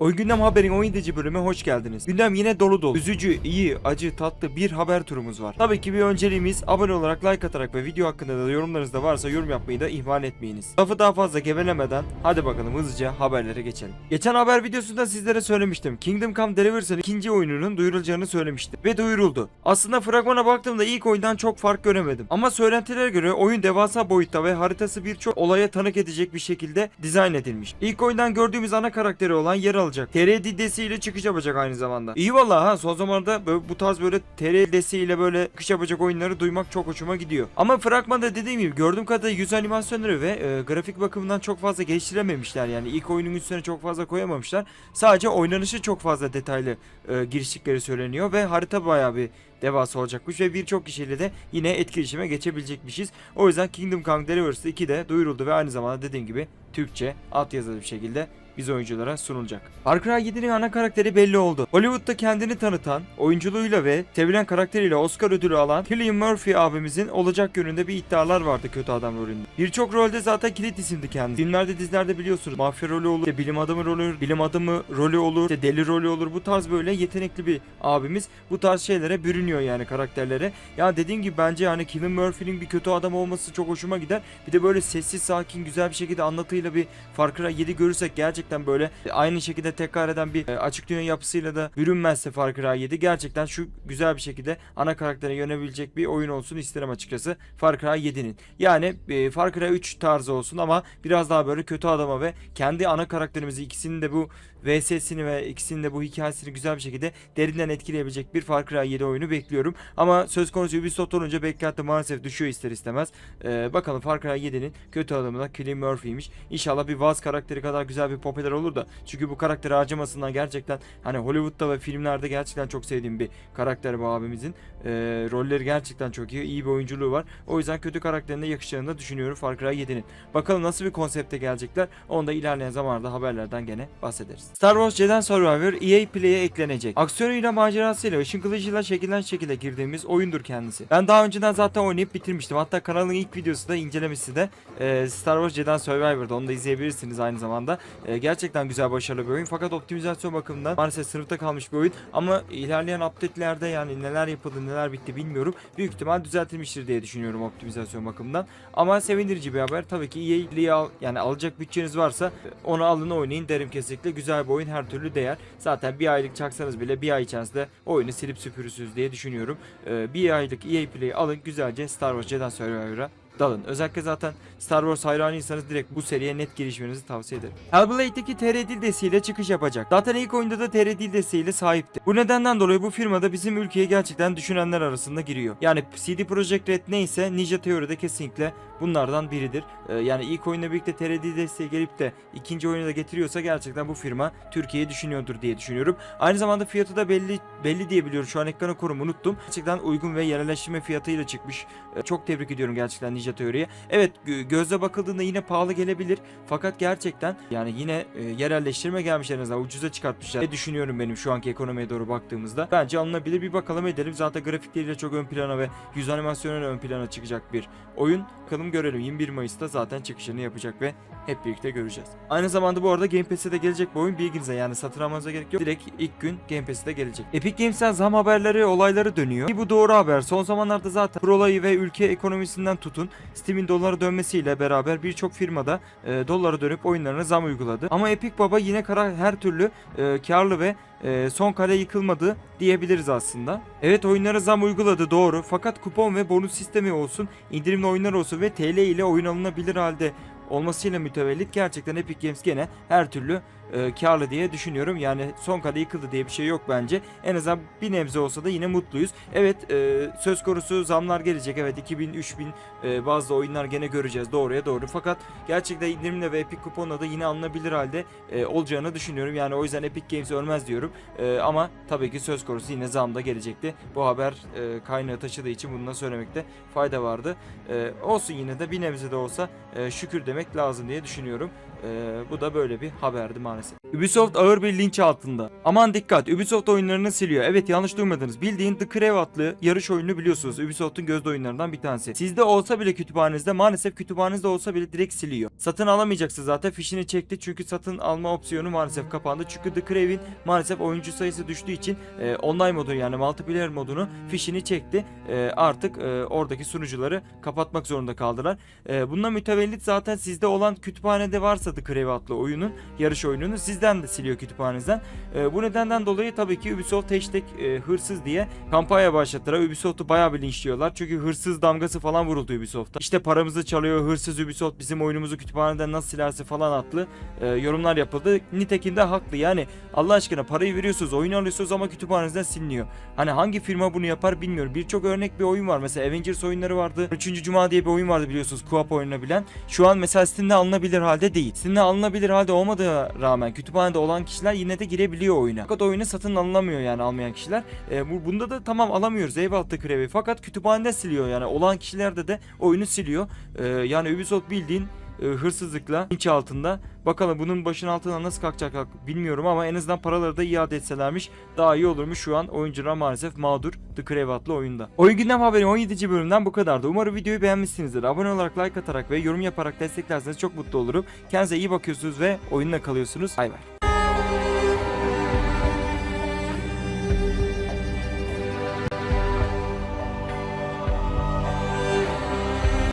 Oyun Gündem Haber'in 17. bölüme hoş geldiniz. Gündem yine dolu dolu. Üzücü, iyi, acı, tatlı bir haber turumuz var. Tabii ki bir önceliğimiz abone olarak, like atarak ve video hakkında da yorumlarınız da varsa yorum yapmayı da ihmal etmeyiniz. Lafı daha fazla gevelemeden hadi bakalım hızlıca haberlere geçelim. Geçen haber videosunda sizlere söylemiştim. Kingdom Come Delivery's'ın ikinci oyununun duyurulacağını söylemiştim. Ve duyuruldu. Aslında fragmana baktığımda ilk oyundan çok fark göremedim. Ama söylentilere göre oyun devasa boyutta ve haritası birçok olaya tanık edecek bir şekilde dizayn edilmiş. İlk oyundan gördüğümüz ana karakteri olan yer alacak. TR desiyle çıkış yapacak aynı zamanda. İyi valla ha son zamanlarda böyle, bu tarz böyle TR desiyle böyle çıkış yapacak oyunları duymak çok hoşuma gidiyor. Ama fragmanda dediğim gibi gördüğüm kadarıyla yüz animasyonları ve e, grafik bakımından çok fazla geliştirememişler. Yani ilk oyunun üstüne çok fazla koyamamışlar. Sadece oynanışı çok fazla detaylı e, giriştikleri söyleniyor ve harita bayağı bir devasa olacakmış ve birçok kişiyle de yine etkileşime geçebilecekmişiz. O yüzden Kingdom Come Deliverance 2 de duyuruldu ve aynı zamanda dediğim gibi Türkçe altyazılı bir şekilde biz oyunculara sunulacak. Far Cry 7'nin ana karakteri belli oldu. Hollywood'da kendini tanıtan, oyunculuğuyla ve sevilen karakteriyle Oscar ödülü alan Cillian Murphy abimizin olacak yönünde bir iddialar vardı kötü adam rolünde. Birçok rolde zaten kilit isimdi kendisi. Filmlerde dizilerde biliyorsunuz mafya rolü olur, işte bilim adamı rolü olur, bilim adamı rolü olur, işte deli rolü olur. Bu tarz böyle yetenekli bir abimiz bu tarz şeylere bürünüyor yani karakterlere. Ya dediğim gibi bence yani Cillian Murphy'nin bir kötü adam olması çok hoşuma gider. Bir de böyle sessiz sakin güzel bir şekilde anlatıyla bir Far Cry 7 görürsek gerçekten böyle aynı şekilde tekrar eden bir e, açık dünya yapısıyla da bürünmezse Far Cry 7 gerçekten şu güzel bir şekilde ana karaktere yönebilecek bir oyun olsun isterim açıkçası Far Cry 7'nin. Yani e, Far Cry 3 tarzı olsun ama biraz daha böyle kötü adama ve kendi ana karakterimizi ikisinin de bu VS'sini ve ikisinin de bu hikayesini güzel bir şekilde derinden etkileyebilecek bir Far Cry 7 oyunu bekliyorum. Ama söz konusu Ubisoft olunca beklenti maalesef düşüyor ister istemez. Ee, bakalım Far Cry 7'nin kötü adamı da Cillian Murphy'ymiş. İnşallah bir Vaz karakteri kadar güzel bir popüler olur da. Çünkü bu karakteri harcamasından gerçekten hani Hollywood'da ve filmlerde gerçekten çok sevdiğim bir karakter bu abimizin. Ee, rolleri gerçekten çok iyi. iyi bir oyunculuğu var. O yüzden kötü karakterine yakışacağını da düşünüyorum Far Cry 7'nin. Bakalım nasıl bir konsepte gelecekler. Onu da ilerleyen zamanlarda haberlerden gene bahsederiz. Star Wars Jedi Survivor EA Play'e eklenecek. Aksiyonuyla macerasıyla ışın kılıcıyla şekillen şekilde girdiğimiz oyundur kendisi. Ben daha önceden zaten oynayıp bitirmiştim. Hatta kanalın ilk videosu da incelemesi de e, Star Wars Jedi Survivor'da. Onu da izleyebilirsiniz aynı zamanda. E, gerçekten güzel başarılı bir oyun. Fakat optimizasyon bakımından maalesef sınıfta kalmış bir oyun. Ama ilerleyen update'lerde yani neler yapıldı neler bitti bilmiyorum. Büyük ihtimal düzeltilmiştir diye düşünüyorum optimizasyon bakımından. Ama sevindirici bir haber. Tabii ki EA Play'e al, yani alacak bütçeniz varsa e, onu alın oynayın derim kesinlikle. Güzel bir oyun her türlü değer. Zaten bir aylık çaksanız bile bir ay içerisinde oyunu silip süpürürsünüz diye düşünüyorum. Ee, bir aylık EA Play'i alın güzelce Star Wars Jedi Survivor'a dalın. Özellikle zaten Star Wars hayranıysanız direkt bu seriye net girişmenizi tavsiye ederim. Hellblade'deki TR dil desteğiyle çıkış yapacak. Zaten ilk oyunda da TR dil desteğiyle sahipti. Bu nedenden dolayı bu firmada bizim ülkeye gerçekten düşünenler arasında giriyor. Yani CD Projekt Red neyse Ninja Theory'de kesinlikle bunlardan biridir. Ee, yani ilk oyunla birlikte TR dil desteği gelip de ikinci oyunu da getiriyorsa gerçekten bu firma Türkiye'yi düşünüyordur diye düşünüyorum. Aynı zamanda fiyatı da belli belli diye biliyorum. Şu an ekranı korum unuttum. Gerçekten uygun ve yerelleştirme fiyatıyla çıkmış. Ee, çok tebrik ediyorum gerçekten Ninja Theory'ye. Evet gö- gözle bakıldığında yine pahalı gelebilir. Fakat gerçekten yani yine e, yerelleştirme gelmiş en azından ucuza çıkartmışlar. Ne düşünüyorum benim şu anki ekonomiye doğru baktığımızda. Bence alınabilir bir bakalım edelim. Zaten grafikleriyle çok ön plana ve yüz animasyonuyla ön plana çıkacak bir oyun. Bakalım görelim. 21 Mayıs'ta zaten çıkışını yapacak ve hep birlikte göreceğiz. Aynı zamanda bu arada Game Pass'e de gelecek bu oyun bilginize yani satın almanıza gerek yok. Direkt ilk gün Game Pass'e de gelecek. Epic Games'ten zam haberleri, olayları dönüyor. Ki bu doğru haber. Son zamanlarda zaten pro olayı ve ülke ekonomisinden tutun Steam'in dolara dönmesiyle beraber birçok firmada e, dolara dönüp oyunlarına zam uyguladı. Ama Epic Baba yine kara her türlü e, karlı ve e, son kale yıkılmadı diyebiliriz aslında. Evet oyunlara zam uyguladı doğru fakat kupon ve bonus sistemi olsun, indirimli oyunlar olsun ve TL ile oyun alınabilir halde olmasıyla mütevellit gerçekten Epic Games gene her türlü e, karlı diye düşünüyorum. Yani son kale yıkıldı diye bir şey yok bence. En azından bir nebze olsa da yine mutluyuz. Evet e, söz konusu zamlar gelecek. Evet 2000 3000 e, bazı oyunlar gene göreceğiz doğruya doğru. Fakat gerçekten indirimle ve Epic kuponla da yine alınabilir halde e, olacağını düşünüyorum. Yani o yüzden Epic Games ölmez diyorum. E, ama tabii ki söz konusu yine zam da gelecekti. Bu haber e, kaynağı taşıdığı için bunu da söylemekte fayda vardı. E, olsun yine de bir nebze de olsa e, şükür demek lazım diye düşünüyorum. E, bu da böyle bir haberdi maalesef. Ubisoft ağır bir linç altında. Aman dikkat Ubisoft oyunlarını siliyor. Evet yanlış duymadınız. Bildiğin The Crew adlı yarış oyununu biliyorsunuz. Ubisoft'un gözde oyunlarından bir tanesi. Sizde olsa bile kütüphanenizde maalesef kütüphanenizde olsa bile direkt siliyor. Satın alamayacaksınız zaten fişini çekti çünkü satın alma opsiyonu maalesef kapandı. Çünkü The Crew'in maalesef oyuncu sayısı düştüğü için e, online modu yani multiplayer modunu fişini çekti. E, artık e, oradaki sunucuları kapatmak zorunda kaldılar. E, bundan mütevellit zaten sizde olan kütüphanede varsa The Crew adlı oyunun yarış oyununu sizden de siliyor kütüphanenizden. E, bu nedenden dolayı tabii ki Ubisoft hashtag e, hırsız diye kampanya başlattılar. Ubisoft'u bayağı bir linçliyorlar. Çünkü hırsız damgası falan vuruldu Ubisoft'a. İşte paramızı çalıyor hırsız Ubisoft bizim oyunumuzu kütüphaneden nasıl silerse falan adlı e, yorumlar yapıldı. Nitekim de haklı yani Allah aşkına parayı veriyorsunuz oyun alıyorsunuz ama kütüphanenizden siliniyor. Hani hangi firma bunu yapar bilmiyorum. Birçok örnek bir oyun var. Mesela Avengers oyunları vardı. 3. Cuma diye bir oyun vardı biliyorsunuz. Co-op oynayabilen. Şu an mesela Steam'de alınabilir halde değil. Steam'de alınabilir halde olmadığı rağmen kütüphanede olan kişiler yine de girebiliyor oyuna. Fakat oyunu satın alınamıyor yani almayan kişiler. E, bu, bunda da tamam alamıyoruz eyvallah krevi. Fakat kütüphanede siliyor yani. Olan kişilerde de oyunu siliyor. E, yani Ubisoft bildiğin e, hırsızlıkla linç altında. Bakalım bunun başın altına nasıl kalkacak bilmiyorum ama en azından paraları da iade etselermiş daha iyi olurmuş şu an oyuncular maalesef mağdur The Crave adlı oyunda. Oyun gündem haberi 17. bölümden bu kadardı. Umarım videoyu beğenmişsinizdir. Abone olarak like atarak ve yorum yaparak desteklerseniz çok mutlu olurum. Kendinize iyi bakıyorsunuz ve oyunla kalıyorsunuz. Bay bay.